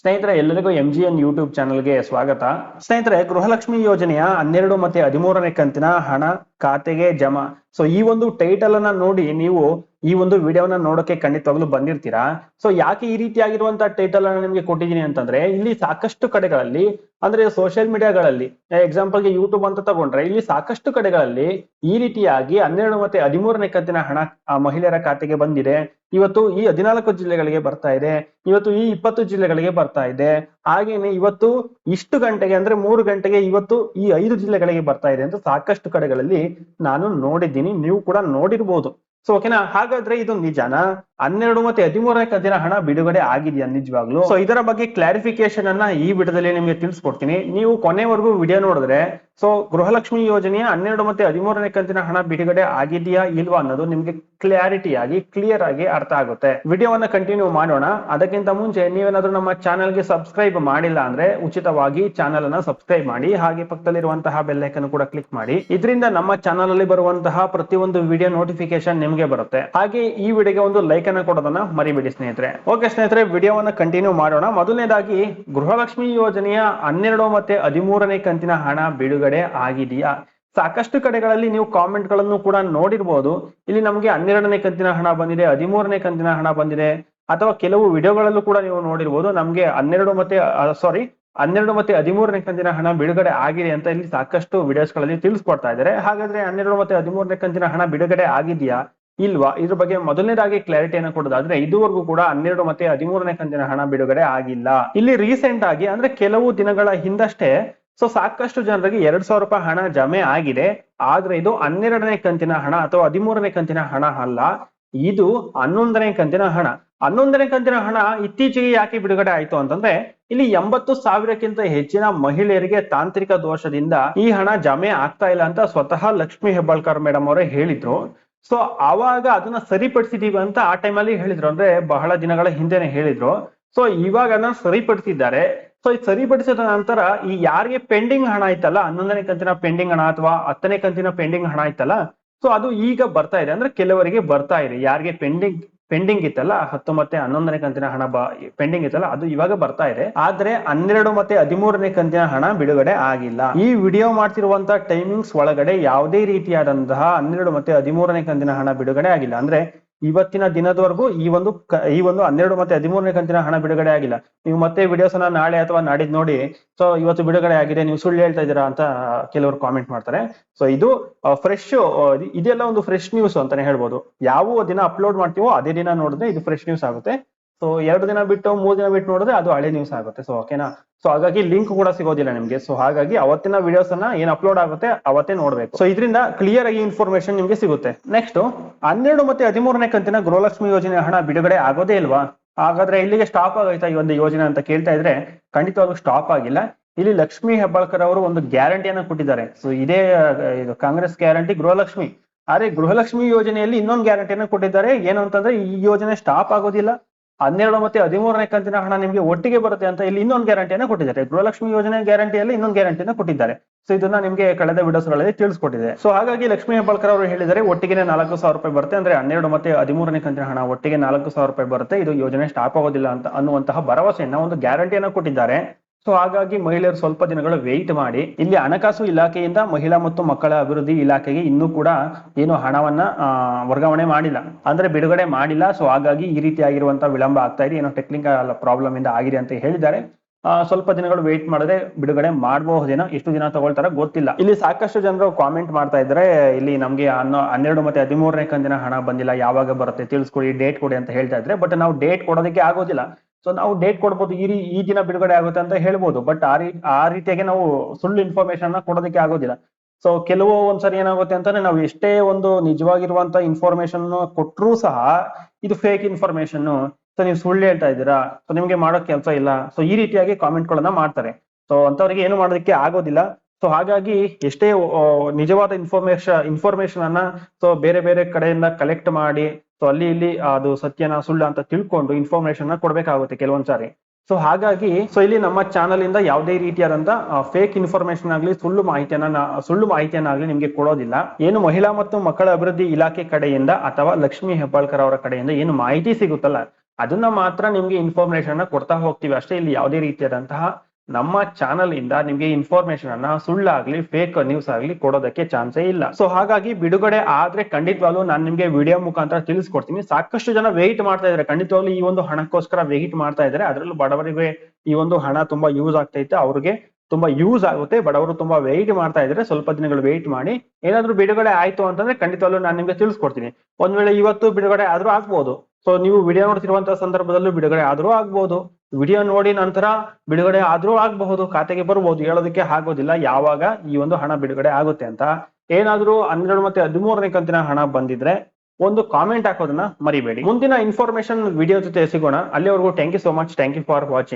ಸ್ನೇಹಿತರೆ ಎಲ್ಲರಿಗೂ M G N YouTube ಚಾನಲ್ಗೆ ಸ್ವಾಗತ. ಸ್ನೇಹಿತರೆ, ಗೃಹಲಕ್ಷ್ಮಿ ಯೋಜನೆಯ ಹನ್ನೆರಡು ಮತ್ತೆ ಹದಿಮೂರನೇ ಕಂತಿನ ಹಣ ಖಾತೆಗೆ ಜಮಾ. ಸೊ ಈ ಒಂದು ಟೈಟಲ್ ಅನ್ನ ನೋಡಿ ನೀವು ಈ ಒಂದು ವಿಡಿಯೋನ ನೋಡೋಕೆ ಖಂಡಿತವಾಗ್ಲು ಬಂದಿರ್ತೀರಾ? ಸೊ ಯಾಕೆ ಈ ರೀತಿಯಾಗಿರುವಂತಹ ಟೈಟಲ್ ಅನ್ನ ನಿಮ್ಗೆ ಕೊಟ್ಟಿದ್ದೀನಿ ಅಂತಂದ್ರೆ, ಇಲ್ಲಿ ಸಾಕಷ್ಟು ಕಡೆಗಳಲ್ಲಿ, ಅಂದ್ರೆ ಸೋಷಿಯಲ್ ಮೀಡಿಯಾಗಳಲ್ಲಿ ಎಕ್ಸಾಂಪಲ್ಗೆ ಯೂಟ್ಯೂಬ್ ಅಂತ ತಗೊಂಡ್ರೆ, ಇಲ್ಲಿ ಸಾಕಷ್ಟು ಕಡೆಗಳಲ್ಲಿ ಈ ರೀತಿಯಾಗಿ ಹನ್ನೆರಡು ಮತ್ತೆ ಹದಿಮೂರನೇ ಕಂತಿನ ಹಣ ಮಹಿಳೆಯರ ಖಾತೆಗೆ ಬಂದಿದೆ. ಇವತ್ತು ಈ ಹದಿನಾಲ್ಕು ಜಿಲ್ಲೆಗಳಿಗೆ ಬರ್ತಾ ಇದೆ. ಇವತ್ತು ಈ ಇಪ್ಪತ್ತು ಜಿಲ್ಲೆಗಳಿಗೆ ಬರ್ತಾ ಇದೆ. ಹಾಗೇನೆ ಇವತ್ತು ಇಷ್ಟು ಗಂಟೆಗೆ, ಅಂದ್ರೆ ಮೂರು ಗಂಟೆಗೆ ಇವತ್ತು ಈ ಐದು ಜಿಲ್ಲೆಗಳಿಗೆ ಬರ್ತಾ ಇದೆ ಅಂತ ಸಾಕಷ್ಟು ಕಡೆಗಳಲ್ಲಿ ನಾನು ನೋಡಿದ್ದೀನಿ ನೀವು ಕೂಡ ನೋಡಿರ್ಬೋದು. ಸೊ ಓಕೆನಾ ಹಾಗಾದ್ರೆ ಇದು ನಿಜಾನಾ? ಹನ್ನೆರಡು ಮತ್ತೆ ಹದಿಮೂರನೇ ಕಂತಿನ ಹಣ ಬಿಡುಗಡೆ ಆಗಿದೆಯಾ ನಿಜವಾಗ್ಲು? ಸೊ ಇದರ ಬಗ್ಗೆ ಕ್ಲಾರಿಫಿಕೇಶನ್ ಅನ್ನ ಈ ವಿಡಿಯೋದಲ್ಲಿ ನಿಮ್ಗೆ ತಿಳಿಸ್ಕೊಡ್ತೀನಿ. ನೀವು ಕೊನೆವರೆಗೂ ವಿಡಿಯೋ ನೋಡಿದ್ರೆ ಸೊ ಗೃಹಲಕ್ಷ್ಮಿ ಯೋಜನೆಯ ಹನ್ನೆರಡು ಮತ್ತೆ ಹದಿಮೂರನೇ ಕಂತಿನ ಹಣ ಬಿಡುಗಡೆ ಆಗಿದೆಯಾ ಇಲ್ವಾ ಅನ್ನೋದು ನಿಮ್ಗೆ ಕ್ಲಾರಿಟಿ ಆಗಿ ಕ್ಲಿಯರ್ ಆಗಿ ಅರ್ಥ ಆಗುತ್ತೆ. ವಿಡಿಯೋವನ್ನ ಕಂಟಿನ್ಯೂ ಮಾಡೋಣ. ಅದಕ್ಕಿಂತ ಮುಂಚೆ ನೀವೇನಾದ್ರೂ ನಮ್ಮ ಚಾನಲ್ಗೆ ಸಬ್ಸ್ಕ್ರೈಬ್ ಮಾಡಿಲ್ಲ ಅಂದ್ರೆ ಉಚಿತವಾಗಿ ಚಾನಲ್ ಅನ್ನ ಸಬ್ಸ್ಕ್ರೈಬ್ ಮಾಡಿ. ಹಾಗೆ ಪಕ್ಕದಲ್ಲಿರುವಂತಹ ಬೆಲ್ ಐಕನ್ ಕೂಡ ಕ್ಲಿಕ್ ಮಾಡಿ. ಇದರಿಂದ ನಮ್ಮ ಚಾನಲ್ ಅಲ್ಲಿ ಬರುವಂತಹ ಪ್ರತಿಯೊಂದು ವಿಡಿಯೋ ನೋಟಿಫಿಕೇಶನ್ ನಿಮ್ಗೆ ಬರುತ್ತೆ. ಹಾಗೆ ಈ ವಿಡಿಯೋಗೆ ಒಂದು ಲೈಕ್ ಅನ್ನ ಕೊಡೋದನ್ನ ಮರಿಬೇಡಿ ಸ್ನೇಹಿತರೆ. ಓಕೆ ಸ್ನೇಹಿತರೆ, ವಿಡಿಯೋವನ್ನು ಕಂಟಿನ್ಯೂ ಮಾಡೋಣ. ಮೊದಲನೇದಾಗಿ, ಗೃಹಲಕ್ಷ್ಮಿ ಯೋಜನೆಯ ಹನ್ನೆರಡು ಮತ್ತೆ ಹದಿಮೂರನೇ ಕಂತಿನ ಹಣ ಬಿಡುಗಡೆ ಆಗಿದೆಯಾ? ಸಾಕಷ್ಟು ಕಡೆಗಳಲ್ಲಿ ನೀವು ಕಾಮೆಂಟ್ಗಳನ್ನು ಕೂಡ ನೋಡಿರ್ಬೋದು. ಇಲ್ಲಿ ನಮಗೆ ಹನ್ನೆರಡನೇ ಕಂತಿನ ಹಣ ಬಂದಿದೆ, ಹದಿಮೂರನೇ ಕಂತಿನ ಹಣ ಬಂದಿದೆ. ಅಥವಾ ಕೆಲವು ವಿಡಿಯೋಗಳಲ್ಲೂ ಕೂಡ ನೀವು ನೋಡಿರ್ಬೋದು, ನಮ್ಗೆ ಹನ್ನೆರಡು ಮತ್ತೆ ಸಾರಿ ಹನ್ನೆರಡು ಮತ್ತೆ ಹದಿಮೂರನೇ ಕಂತಿನ ಹಣ ಬಿಡುಗಡೆ ಆಗಿದೆ ಅಂತ ಇಲ್ಲಿ ಸಾಕಷ್ಟು ವಿಡಿಯೋಸ್ಗಳಲ್ಲಿ ತಿಳಿಸ್ಕೊಡ್ತಾ ಇದ್ದಾರೆ. ಹಾಗಾದ್ರೆ ಹನ್ನೆರಡು ಮತ್ತೆ ಹದಿಮೂರನೇ ಕಂತಿನ ಹಣ ಬಿಡುಗಡೆ ಆಗಿದೆಯಾ? ಇಲ್ವಾ? ಇದ್ರ ಬಗ್ಗೆ ಮೊದಲನೇದಾಗಿ ಕ್ಲಾರಿಟಿಯನ್ನು ಕೊಡೋದಾದ್ರೆ, ಇದುವರೆಗೂ ಕೂಡ ಹನ್ನೆರಡು ಮತ್ತೆ ಹದಿಮೂರನೇ ಕಂತಿನ ಹಣ ಬಿಡುಗಡೆ ಆಗಿಲ್ಲ. ಇಲ್ಲಿ ರೀಸೆಂಟ್ ಆಗಿ, ಅಂದ್ರೆ ಕೆಲವು ದಿನಗಳ ಹಿಂದಷ್ಟೇ, ಸೊ ಸಾಕಷ್ಟು ಜನರಿಗೆ ಎರಡ್ ಸಾವಿರ ರೂಪಾಯಿ ಹಣ ಜಮೆ ಆಗಿದೆ. ಆದ್ರೆ ಇದು ಹನ್ನೆರಡನೇ ಕಂತಿನ ಹಣ ಅಥವಾ ಹದಿಮೂರನೇ ಕಂತಿನ ಹಣ ಅಲ್ಲ. ಇದು ಹನ್ನೊಂದನೇ ಕಂತಿನ ಹಣ. ಹನ್ನೊಂದನೇ ಕಂತಿನ ಹಣ ಇತ್ತೀಚೆಗೆ ಯಾಕೆ ಬಿಡುಗಡೆ ಆಯ್ತು ಅಂತಂದ್ರೆ, ಇಲ್ಲಿ ಎಂಬತ್ತು ಸಾವಿರಕ್ಕಿಂತ ಹೆಚ್ಚಿನ ಮಹಿಳೆಯರಿಗೆ ತಾಂತ್ರಿಕ ದೋಷದಿಂದ ಈ ಹಣ ಜಮೆ ಆಗ್ತಾ ಇಲ್ಲ ಅಂತ ಸ್ವತಃ ಲಕ್ಷ್ಮಿ ಹೆಬ್ಬಾಳ್ಕರ್ ಮೇಡಮ್ ಅವರೇ ಹೇಳಿದ್ರು. ಸೊ ಆವಾಗ ಅದನ್ನ ಸರಿಪಡಿಸಿದೀವಿ ಅಂತ ಆ ಟೈಮಲ್ಲಿ ಹೇಳಿದ್ರು. ಅಂದ್ರೆ ಬಹಳ ದಿನಗಳ ಹಿಂದೆನೆ ಹೇಳಿದ್ರು. ಸೊ ಇವಾಗ ಅದನ್ನ ಸರಿಪಡಿಸಿದ್ದಾರೆ. ಸೊ ಈ ಸರಿಪಡಿಸಿದ ನಂತರ ಈ ಯಾರಿಗೆ ಪೆಂಡಿಂಗ್ ಹಣ ಆಯ್ತಲ್ಲ, ಹನ್ನೊಂದನೇ ಕಂತಿನ ಪೆಂಡಿಂಗ್ ಹಣ ಅಥವಾ ಹತ್ತನೇ ಕಂತಿನ ಪೆಂಡಿಂಗ್ ಹಣ ಆಯ್ತಲ್ಲ ಸೊ ಅದು ಈಗ ಬರ್ತಾ ಇದೆ. ಅಂದ್ರೆ ಕೆಲವರಿಗೆ ಬರ್ತಾ ಇದೆ. ಯಾರಿಗೆ ಪೆಂಡಿಂಗ್ ಪೆಂಡಿಂಗ್ ಇತ್ತಲ್ಲ ಹತ್ತು ಮತ್ತೆ ಹನ್ನೊಂದನೇ ಕಂತಿನ ಹಣ ಪೆಂಡಿಂಗ್ ಇತ್ತಲ್ಲ, ಅದು ಇವಾಗ ಬರ್ತಾ ಇದೆ. ಆದ್ರೆ ಹನ್ನೆರಡು ಮತ್ತೆ ಹದಿಮೂರನೇ ಕಂತಿನ ಹಣ ಬಿಡುಗಡೆ ಆಗಿಲ್ಲ. ಈ ವಿಡಿಯೋ ಮಾಡ್ತಿರುವಂತಹ ಟೈಮಿಂಗ್ಸ್ ಒಳಗಡೆ ಯಾವುದೇ ರೀತಿಯಾದಂತಹ ಹನ್ನೆರಡು ಮತ್ತೆ ಹದಿಮೂರನೇ ಕಂತಿನ ಹಣ ಬಿಡುಗಡೆ ಆಗಿಲ್ಲ. ಅಂದ್ರೆ ಇವತ್ತಿನ ದಿನದವರೆಗೂ ಈ ಒಂದು ಈ ಒಂದು ಹನ್ನೆರಡು ಮತ್ತೆ ಹದಿಮೂರನೇ ಕಂತಿನ ಹಣ ಬಿಡುಗಡೆ ಆಗಿಲ್ಲ. ನೀವು ಮತ್ತೆ ವಿಡಿಯೋಸ್ ಅನ್ನ ನಾಳೆ ಅಥವಾ ನಾಡಿದ್ ನೋಡಿ. ಸೊ ಇವತ್ತು ಬಿಡುಗಡೆ ಆಗಿದೆ. ನೀವು ಸುಳ್ಳು ಹೇಳ್ತಾ ಇದ್ದೀರಾ ಅಂತ ಕೆಲವರು ಕಾಮೆಂಟ್ ಮಾಡ್ತಾರೆ. ಸೊ ಇದು ಫ್ರೆಶ್ ಇದೆಲ್ಲ ಒಂದು ಫ್ರೆಶ್ ನ್ಯೂಸ್ ಅಂತಾನೆ ಹೇಳ್ಬೋದು. ಯಾವ ದಿನ ಅಪ್ಲೋಡ್ ಮಾಡ್ತೀವೋ ಅದೇ ದಿನ ನೋಡಿದ್ರೆ ಇದು ಫ್ರೆಶ್ ನ್ಯೂಸ್ ಆಗುತ್ತೆ. ಸೊ ಎರಡು ದಿನ ಬಿಟ್ಟು ಮೂರು ದಿನ ಬಿಟ್ಟು ನೋಡಿದ್ರೆ ಅದು ಹಳೆ ನ್ಯೂಸ್ ಆಗುತ್ತೆ. ಸೊ ಓಕೆನಾ ಸೊ ಹಾಗಾಗಿ ಲಿಂಕ್ ಕೂಡ ಸಿಗೋದಿಲ್ಲ ನಿಮ್ಗೆ. ಸೊ ಹಾಗಾಗಿ ಅವತ್ತಿನ ವಿಡಿಯೋಸ್ ಅನ್ನ ಏನ್ ಅಪ್ಲೋಡ್ ಆಗುತ್ತೆ ಅವತ್ತೇ ನೋಡ್ಬೇಕು. ಸೊ ಇದರಿಂದ ಕ್ಲಿಯರ್ ಆಗಿ ಇನ್ಫಾರ್ಮೇಶನ್ ನಿಮ್ಗೆ ಸಿಗುತ್ತೆ. ನೆಕ್ಸ್ಟ್ ಹನ್ನೆರಡು ಮತ್ತೆ ಹದಿಮೂರನೇ ಕಂತಿನ ಗೃಹಲಕ್ಷ್ಮಿ ಯೋಜನೆ ಹಣ ಬಿಡುಗಡೆ ಆಗೋದೇ ಇಲ್ವಾ? ಹಾಗಾದ್ರೆ ಇಲ್ಲಿಗೆ ಸ್ಟಾಪ್ ಆಗೈತಾ ಈ ಒಂದು ಯೋಜನೆ ಅಂತ ಕೇಳ್ತಾ ಇದ್ರೆ ಖಂಡಿತವಾಗ್ಲೂ ಸ್ಟಾಪ್ ಆಗಿಲ್ಲ. ಇಲ್ಲಿ ಲಕ್ಷ್ಮಿ ಹೆಬ್ಬಾಳ್ಕರ್ ಅವರು ಒಂದು ಗ್ಯಾರಂಟಿಯನ್ನ ಕೊಟ್ಟಿದ್ದಾರೆ. ಸೊ ಇದೇ, ಇದು ಕಾಂಗ್ರೆಸ್ ಗ್ಯಾರಂಟಿ ಗೃಹಲಕ್ಷ್ಮಿ. ಆದ್ರೆ ಗೃಹಲಕ್ಷ್ಮಿ ಯೋಜನೆಯಲ್ಲಿ ಇನ್ನೊಂದು ಗ್ಯಾರಂಟಿಯನ್ನು ಕೊಟ್ಟಿದ್ದಾರೆ. ಏನು ಅಂತಂದ್ರೆ ಈ ಯೋಜನೆ ಸ್ಟಾಪ್ ಆಗೋದಿಲ್ಲ. ಹನ್ನೆರಡು ಮತ್ತೆ ಹದಿಮೂರನೇ ಕಂತಿನ ಹಣ ನಿಮಗೆ ಒಟ್ಟಿಗೆ ಬರುತ್ತೆ ಅಂತ ಇಲ್ಲಿ ಇನ್ನೊಂದು ಗ್ಯಾರಂಟಿಯನ್ನ ಕೊಟ್ಟಿದ್ದಾರೆ. ಗೃಹಲಕ್ಷ್ಮಿ ಯೋಜನೆ ಗ್ಯಾರಂಟಿಯಲ್ಲಿ ಇನ್ನೊಂದು ಗ್ಯಾರಂಟಿಯನ್ನ ಕೊಟ್ಟಿದ್ದಾರೆ. ಸೊ ಇದನ್ನ ನಿಮಗೆ ಕಳೆದ ವಿಡಿಯೋಸ್ಗಳಲ್ಲಿ ತಿಳಿಸ್ಕೊಟ್ಟಿದೆ. ಸೊ ಹಾಗಾಗಿ ಲಕ್ಷ್ಮೀ ಹೆಬ್ಬಾಳ್ಕರ್ ಅವರು ಹೇಳಿದರೆ ಒಟ್ಟಿಗೆ ನಾಲ್ಕು ಸಾವಿರ ರೂಪಾಯಿ ಬರುತ್ತೆ ಅಂದ್ರೆ ಹನ್ನೆರಡು ಮತ್ತೆ ಹದಿಮೂರನೇ ಕಂತಿನ ಹಣ ಒಟ್ಟಿಗೆ ನಾಲ್ಕು ಸಾವಿರ ರೂಪಾಯಿ ಬರುತ್ತೆ. ಇದು ಯೋಜನೆ ಸ್ಟಾಪ್ ಆಗೋದಿಲ್ಲ ಅಂತ ಅನ್ನುವಂತಹ ಭರವಸೆಯನ್ನ ಒಂದು ಗ್ಯಾರಂಟಿಯನ್ನ ಕೊಟ್ಟಿದ್ದಾರೆ. ಸೊ ಹಾಗಾಗಿ ಮಹಿಳೆಯರು ಸ್ವಲ್ಪ ದಿನಗಳು ವೆಯ್ಟ್ ಮಾಡಿ. ಇಲ್ಲಿ ಹಣಕಾಸು ಇಲಾಖೆಯಿಂದ ಮಹಿಳಾ ಮತ್ತು ಮಕ್ಕಳ ಅಭಿವೃದ್ಧಿ ಇಲಾಖೆಗೆ ಇನ್ನೂ ಕೂಡ ಏನು ಹಣವನ್ನ ವರ್ಗಾವಣೆ ಮಾಡಿಲ್ಲ. ಅಂದ್ರೆ ಬಿಡುಗಡೆ ಮಾಡಿಲ್ಲ. ಸೊ ಹಾಗಾಗಿ ಈ ರೀತಿಯಾಗಿರುವಂತಹ ವಿಳಂಬ ಆಗ್ತಾ ಇದೆ. ಏನೋ ಟೆಕ್ನಿಕಲ್ ಪ್ರಾಬ್ಲಮ್ ಇಂದ ಆಗಿದೆ ಅಂತ ಹೇಳಿದ್ದಾರೆ. ಸ್ವಲ್ಪ ದಿನಗಳು ವೆಯ್ಟ್ ಮಾಡಿದ್ರೆ ಬಿಡುಗಡೆ ಮಾಡಬಹುದೇನೋ ಎಷ್ಟು ದಿನ ತಗೊಳ್ತಾರ ಗೊತ್ತಿಲ್ಲ. ಇಲ್ಲಿ ಸಾಕಷ್ಟು ಜನರು ಕಾಮೆಂಟ್ ಮಾಡ್ತಾ ಇದ್ರೆ ಇಲ್ಲಿ ನಮ್ಗೆ ಅನ್ನೋ ಹನ್ನೆರಡು ಮತ್ತೆ ಹದಿಮೂರನೇ ಕಂದಿನ ಹಣ ಬಂದಿಲ್ಲ. ಯಾವಾಗ ಬರುತ್ತೆ? ತಿಳಿಸ್ಕೊಡಿ ಡೇಟ್ ಕೊಡಿ ಅಂತ ಹೇಳ್ತಾ ಇದ್ರೆ ಬಟ್ ನಾವು ಡೇಟ್ ಕೊಡೋದಕ್ಕೆ ಆಗೋದಿಲ್ಲ. ಸೊ ನಾವು ಡೇಟ್ ಕೊಡ್ಬೋದು, ಈ ಈ ದಿನ ಬಿಡುಗಡೆ ಆಗುತ್ತೆ ಅಂತ ಹೇಳ್ಬೋದು. ಬಟ್ ಆ ರೀ, ಆ ರೀತಿಯಾಗಿ ನಾವು ಸುಳ್ಳು ಇನ್ಫಾರ್ಮೇಶನ್ ಕೊಡೋದಕ್ಕೆ ಆಗೋದಿಲ್ಲ. ಸೊ ಕೆಲವು ಒಂದ್ಸರಿ ಏನಾಗುತ್ತೆ ಅಂತಂದ್ರೆ ನಾವು ಎಷ್ಟೇ ಒಂದು ನಿಜವಾಗಿರುವಂತ ಇನ್ಫಾರ್ಮೇಶನ್ ಕೊಟ್ಟರೂ ಸಹ ಇದು ಫೇಕ್ ಇನ್ಫಾರ್ಮೇಶನ್ ಸೊ ನೀವು ಸುಳ್ಳು ಹೇಳ್ತಾ ಇದ್ದೀರಾ? ಸೊ ನಿಮ್ಗೆ ಮಾಡೋ ಕೆಲಸ ಇಲ್ಲ. ಸೊ ಈ ರೀತಿಯಾಗಿ ಕಾಮೆಂಟ್ ಗಳನ್ನ ಮಾಡ್ತಾರೆ. ಸೊ ಅಂತವ್ರಿಗೆ ಏನು ಮಾಡೋದಕ್ಕೆ ಆಗೋದಿಲ್ಲ. ಸೊ ಹಾಗಾಗಿ ಎಷ್ಟೇ ನಿಜವಾದ ಇನ್ಫಾರ್ಮೇಶನ್ ಇನ್ಫಾರ್ಮೇಶನ್ ಅನ್ನ ಸೊ ಬೇರೆ ಬೇರೆ ಕಡೆಯಿಂದ ಕಲೆಕ್ಟ್ ಮಾಡಿ ಸೊ ಅಲ್ಲಿ ಇಲ್ಲಿ ಅದು ಸತ್ಯನ, ಸುಳ್ಳ ಅಂತ ತಿಳ್ಕೊಂಡು ಇನ್ಫಾರ್ಮೇಶನ್ನ ಕೊಡ್ಬೇಕಾಗುತ್ತೆ ಕೆಲವೊಂದ್ಸಾರಿ ಸೊ ಹಾಗಾಗಿ ಸೊ ಇಲ್ಲಿ ನಮ್ಮ ಚಾನಲ್ ಇಂದ ಯಾವುದೇ ರೀತಿಯಾದಂತ ಫೇಕ್ ಇನ್ಫಾರ್ಮೇಶನ್ ಆಗಲಿ, ಸುಳ್ಳು ಮಾಹಿತಿಯನ್ನ ಸುಳ್ಳು ಮಾಹಿತಿಯನ್ನಾಗ್ಲಿ ನಿಮ್ಗೆ ಕೊಡೋದಿಲ್ಲ. ಏನು ಮಹಿಳಾ ಮತ್ತು ಮಕ್ಕಳ ಅಭಿವೃದ್ಧಿ ಇಲಾಖೆ ಕಡೆಯಿಂದ ಅಥವಾ ಲಕ್ಷ್ಮಿ ಹೆಬ್ಬಾಳ್ಕರ್ ಅವರ ಕಡೆಯಿಂದ ಏನು ಮಾಹಿತಿ ಸಿಗುತ್ತಲ್ಲ, ಅದನ್ನ ಮಾತ್ರ ನಿಮ್ಗೆ ಇನ್ಫಾರ್ಮೇಶನ್ ಕೊಡ್ತಾ ಹೋಗ್ತೀವಿ. ಅಷ್ಟೇ, ಇಲ್ಲಿ ಯಾವುದೇ ರೀತಿಯಾದಂತಹ ನಮ್ಮ ಚಾನಲ್ ಇಂದ ನಿಮ್ಗೆ ಇನ್ಫಾರ್ಮೇಶನ್ ಅನ್ನ ಸುಳ್ಳಾಗ್ಲಿ ಫೇಕ್ ನ್ಯೂಸ್ ಆಗ್ಲಿ ಕೊಡೋದಕ್ಕೆ ಚಾನ್ಸೇ ಇಲ್ಲ. ಸೊ ಹಾಗಾಗಿ ಬಿಡುಗಡೆ ಆದ್ರೆ ಖಂಡಿತವಾಗ್ಲೂ ನಾನು ನಿಮ್ಗೆ ವಿಡಿಯೋ ಮುಖಾಂತರ ತಿಳಿಸ್ಕೊಡ್ತೀನಿ. ಸಾಕಷ್ಟು ಜನ ವೆಯ್ಟ್ ಮಾಡ್ತಾ ಇದ್ದಾರೆ. ಖಂಡಿತವಾಗ್ಲೂ ಈ ಒಂದು ಹಣಕ್ಕೋಸ್ಕರ ವೆಯ್ಟ್ ಮಾಡ್ತಾ ಇದ್ದಾರೆ. ಅದರಲ್ಲೂ ಬಡವರಿಗೆ ಈ ಒಂದು ಹಣ ತುಂಬಾ ಯೂಸ್ ಆಗ್ತೈತೆ. ಅವ್ರಿಗೆ ತುಂಬಾ ಯೂಸ್ ಆಗುತ್ತೆ. ಬಡವರು ತುಂಬಾ ವೆಯ್ಟ್ ಮಾಡ್ತಾ ಇದ್ರೆ ಸ್ವಲ್ಪ ದಿನಗಳು ವೆಯ್ಟ್ ಮಾಡಿ. ಏನಾದ್ರೂ ಬಿಡುಗಡೆ ಆಯ್ತು ಅಂತಂದ್ರೆ ಖಂಡಿತವಾಗ್ಲೂ ನಾನು ನಿಮ್ಗೆ ತಿಳಿಸ್ಕೊಡ್ತೀನಿ. ಒಂದ್ ವೇಳೆ ಇವತ್ತು ಬಿಡುಗಡೆ ಆದ್ರೂ ಆಗ್ಬೋದು. ಸೊ ನೀವು ವಿಡಿಯೋ ನೋಡ್ತಿರುವಂತಹ ಸಂದರ್ಭದಲ್ಲೂ ಬಿಡುಗಡೆ ಆದ್ರೂ ಆಗ್ಬೋದು. ವಿಡಿಯೋ ನೋಡಿ ನಂತರ ಬಿಡುಗಡೆ ಆದ್ರೂ ಆಗಬಹುದು, ಖಾತೆಗೆ ಬರಬಹುದು ಹೇಳೋದಕ್ಕೆ ಆಗೋದಿಲ್ಲ. ಯಾವಾಗ ಈ ಒಂದು ಹಣ ಬಿಡುಗಡೆ ಆಗುತ್ತೆ ಅಂತ ಏನಾದ್ರೂ ಹನ್ನೆರಡು ಮತ್ತೆ ಹದಿಮೂರನೇ ಕಂತಿನ ಹಣ ಬಂದಿದ್ರೆ ಒಂದು ಕಾಮೆಂಟ್ ಹಾಕೋದನ್ನ ಮರಿಬೇಡಿ. ಮುಂದಿನ ಇನ್ಫಾರ್ಮೇಶನ್ ವಿಡಿಯೋ ಜೊತೆ ಸಿಗೋಣ. ಅಲ್ಲಿವರೆಗೂ thank you so much thank you for watching